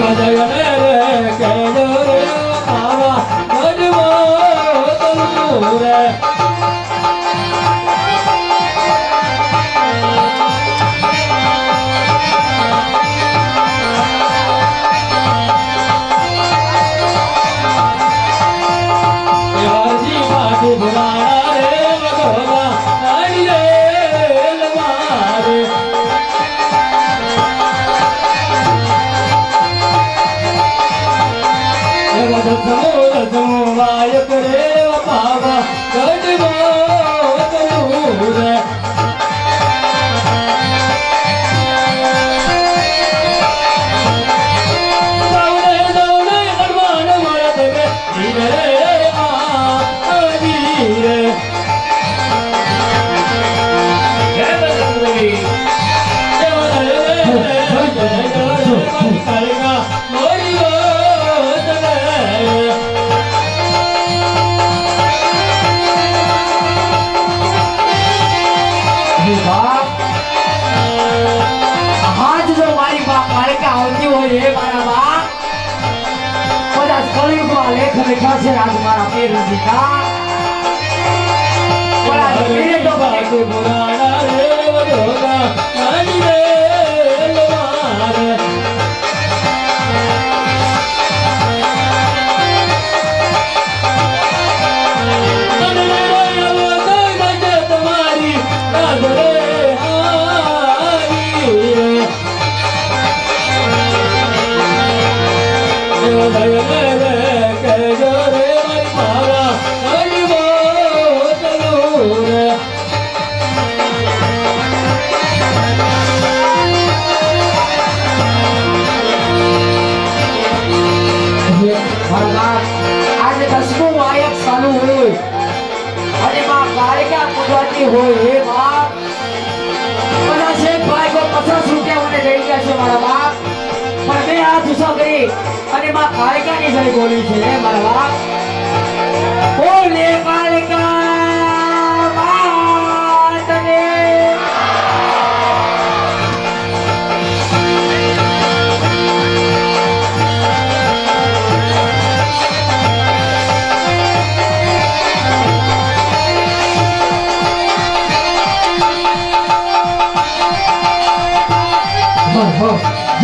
やがやが હોય હે બાપ. કદાચ એક ભાઈ કોઈ પચાસ રૂપિયા મને દઈ ગયા છે મારા બાપ. પણ મેં હાથ ઊંચો કરી અને માં કાળિકાની જય બોલી છે મારા બાપ. બોલે કાળિકા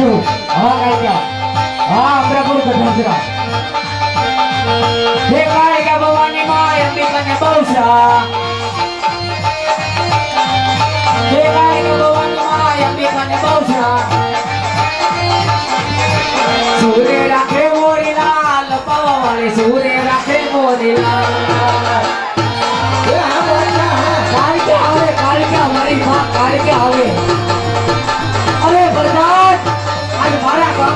शिव आवाज़ आई क्या हाँ अपना पूरी कठिन सिरा हे काय का भवानी माय अंबिका ने पौषा हे काय का भवानी माय अंबिका ने पौषा सूर्य राखे मोरी लाल पवाने सूर्य राखे मोरी लाल। काल के आवे काल के हमारी माँ काल के आवे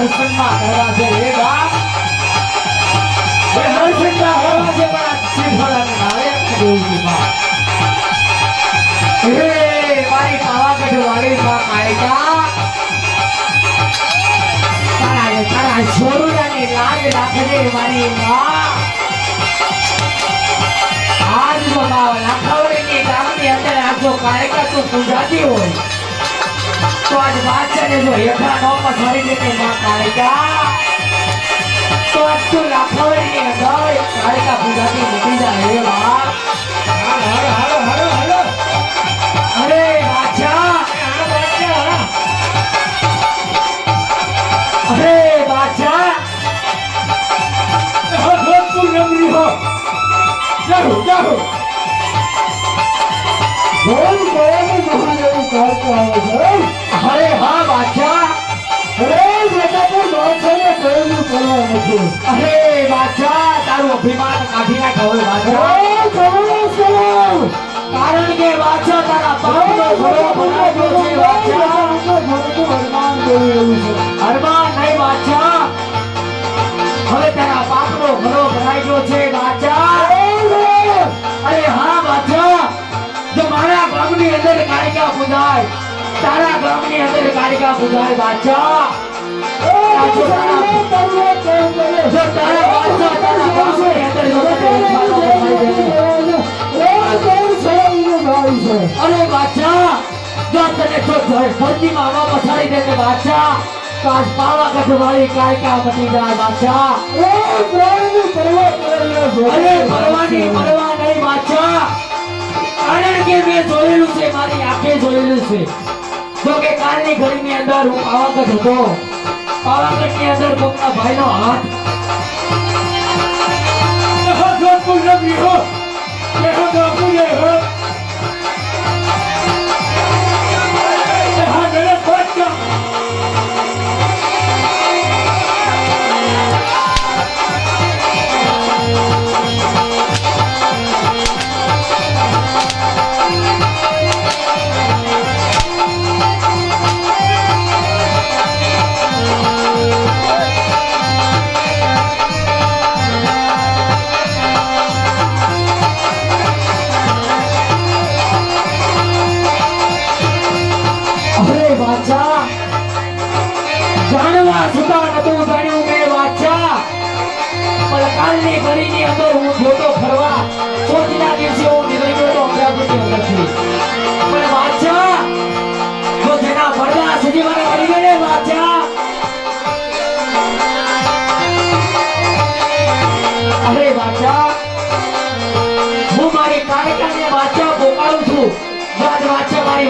દર્શનમાં કરવા છે હે બાપ એ દર્શનમાં કરવા છે પણ આ શ્રીફળાને નાવે દેવજી માં હે મારી પાવાગઢ વાળી માં. કાયકા તારા તારા છોરુડાની લાજ રાખજે મારી માં આજમાં લાખાવડીની ગામની અંદર આ જો કાયકા તું પૂજાતી હોય તો આજ બાદશાહને જો હેઠા નો પથારી દેને માં કાયકા તો આજ તું લાખાવડીની અંદર કાયકા પૂજાતી મૂકી જાય હે માં હાલો હાલો હાલો હાલો અરે બાદશાહ અરે બાદશાહ હો હો તું નમરી હો જય જાઓ જાઓ ભોજ ભવાની મહાદેવ કાઢતા આવે છે અરે હા બાદશાહ અરે બેટા તો બાદશાહને કહેલું કરવા નથી અરે બાદશાહ તારું અભિમાન કાઢી નાખ હવે બાદશાહ અરે કમળો સલામ કારણ કે બાદશાહ તારા પાપનો ઘડો બનાવ્યો છે બાદશાહ અરમાન કરી રહ્યું છે અરમાન નહીં બાદશાહ હવે તારા પાપનો ઘડો ભરાઈ ગયો છે બાદશાહ ગામની અંદર કાળિકા પૂજાય તારા ગામની અંદર કાળિકા પૂજાય બાદશાહ જો તારા જો તારા બાદશાહ તારા ગામની અંદર જો તને ઉઠાડો બનાવી દે. અરે બાદશાહ જો તને તો ધરતીમાં હવા પછાડી દે કે બાદશાહ તો આજ પાવાગઢ વાળી કાળિકા મટી જાય બાદશાહ અરે પરવાની પરવા નહીં બાદશાહ કારણ કે મેં જોયેલું છે, મારી આંખે જોયેલું છે. જો કે કાલની ઘડીની અંદર હું પાવાગઢ હતો. પાવાગઢની અંદર કોકના ભાઈનો હાથ. જોધપુર નગરી હો. કેહો જોધપુર હા.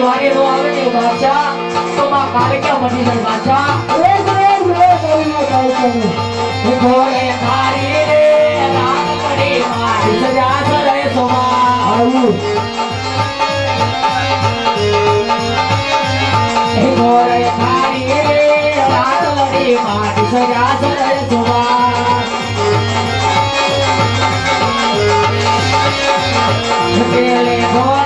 બાદશાહ મારી વારે નો આવે ને બાદશાહ તો માં કાળકા બની જાય બાદશાહ એ ઘોડે તારી રે રાત પડી મારી સજા કરે સોમા એ ઘોડે તારી રે રાત પડી મારી સજા કરે સોમા પેલે ઘોડે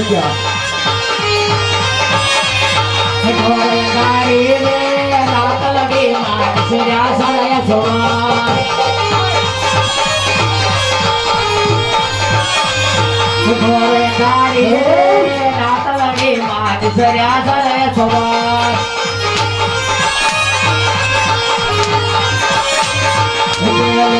કાળિયા ઘોડે ગાડી રે રાત લગી માં સડાય સવાર ઘોડે ગાડી રે રાત લગી માં સજા સડાય સવાર પેલે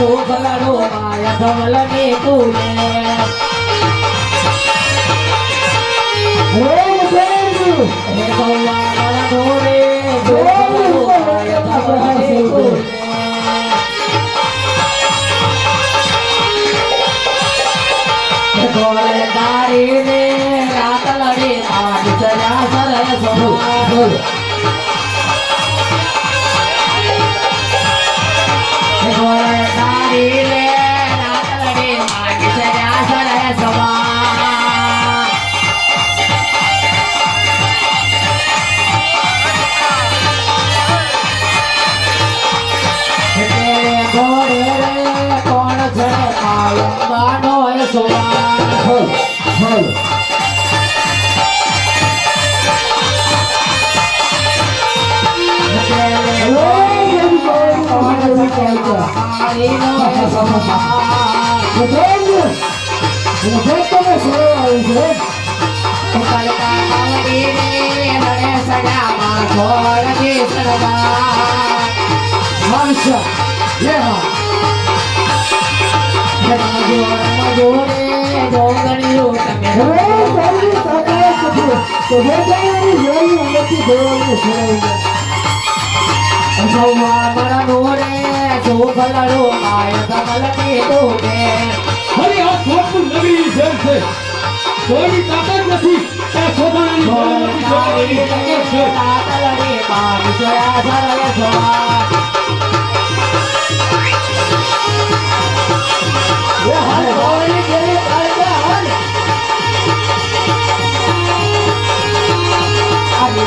ધોધલડો માયા ધમલની તુલે. હે મુખર્જી હે ગૌવા મળો રે ધોધલડો માયા ધમલની તુલે. ગોળે તારી રે રાત લડી આજ સજા સરય Paulo. Entende? Entende como sou, entende? Marcha, leva! Leva na dor, na dor, ગોગણ્યું તમે હવે ચાલી સાડા સુધી સભ્યતાની જોઈ અંગતી દેવાની સુરૈયા સૌમા મારા નોરે સોભલડો માય કમલતી તોકે હરે આ સોપુર નગરી જેમ છે કોઈ તાકાત નથી આ સોભાની જોઈ અંગતી દેવાની સુરૈયા તાતલરે બાગ જોયા સરળ જોવા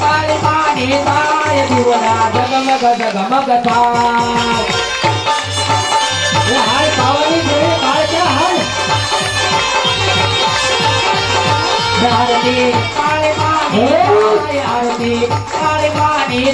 પાણી પાણી થાય જગમગ જગમગ થાય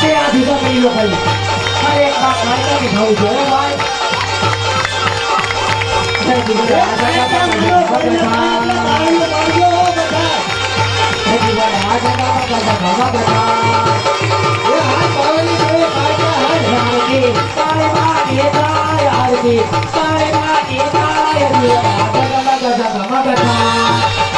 તે આ ભેગા કરી લો ભાઈ મારે એક વાત મારે કે થવું જોઈએ ભાઈ Bye.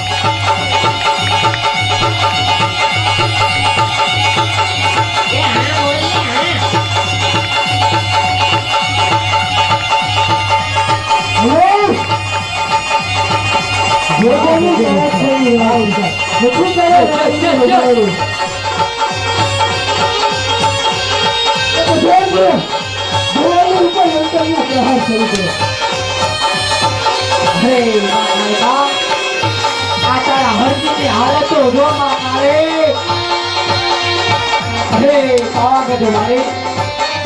જોજાની કળા છે એ આવી જાય. નથી કરે. હે માતા આ તારા હરજીની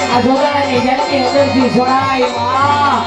આ જોગાડાની જેમની અંદરથી છોડાયમાં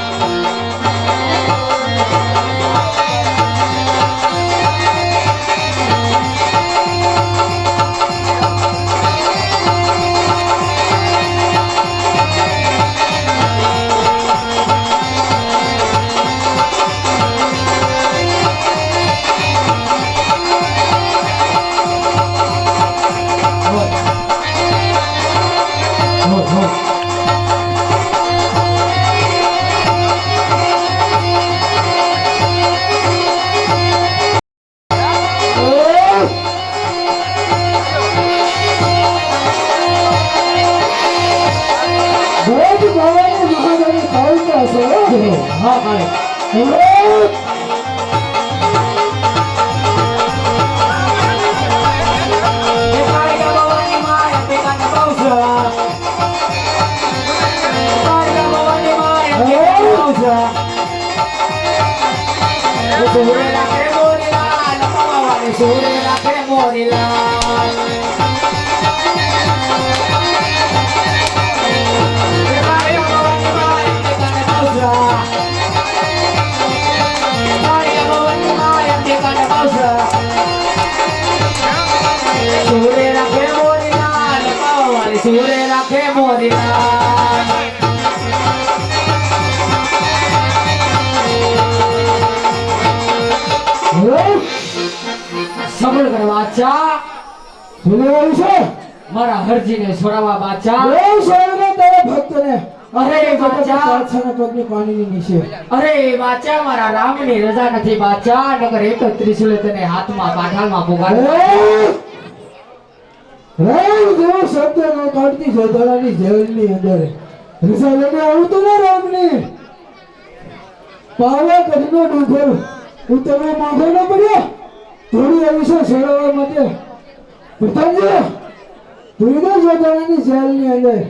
સુનેવાળી છે? મારા હરજીને છોડાવવા બાચા બહુ સારા તારા ભક્તને. અરે બાદશાહ. પગની પાણીની નીચે. અરે બાદશાહ મારા રામની રજા નથી બાદશાહ. નગર એક ત્રિશુલે તને હાથમાં પાઠાળમાં પુગાડ્યો રામ જેવો શબ્દ ન કાઢતી જોધારાની જેલની અંદર. રજા લઈને આવતું ને રામની. પાવા કઢનો ડુંગર હું તમે માંગો ન પડ્યો? થોડી છોડાવવા માટે. પ્રધાનજી તું તો જેલની અંદર.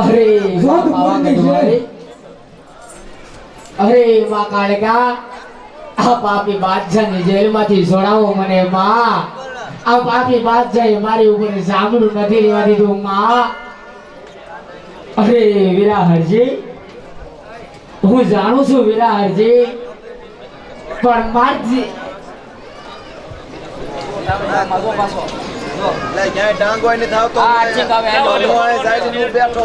અરે અરે માં કાળકા. આ પાપી બાદશાહની જેલમાંથી છોડાવો મને માં. આ પાપી બાદશાહે મારી ઉપર સાંભળું નથી લેવા દીધું માં. અરે વિરાહરજી હું જાણું છું વિરાહરજી પણ મારજી ડાંગ હોય ને થાવ તો બેઠો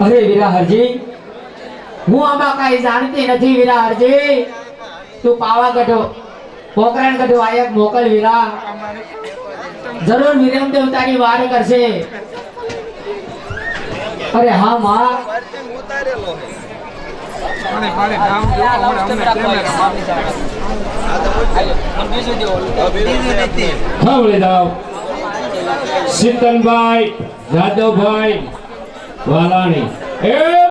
અરે વીરા હું આમાં કઈ જાણતી નથી વીરા હરજી તું પાવાગઢ પોકરણ ગઢ વાયક મોકલ વીરા જરૂર વિરમ દેવતાની વાર કરશે અરે હા માં શીતલભાઈ જાદવભાઈ વાલાણી. એ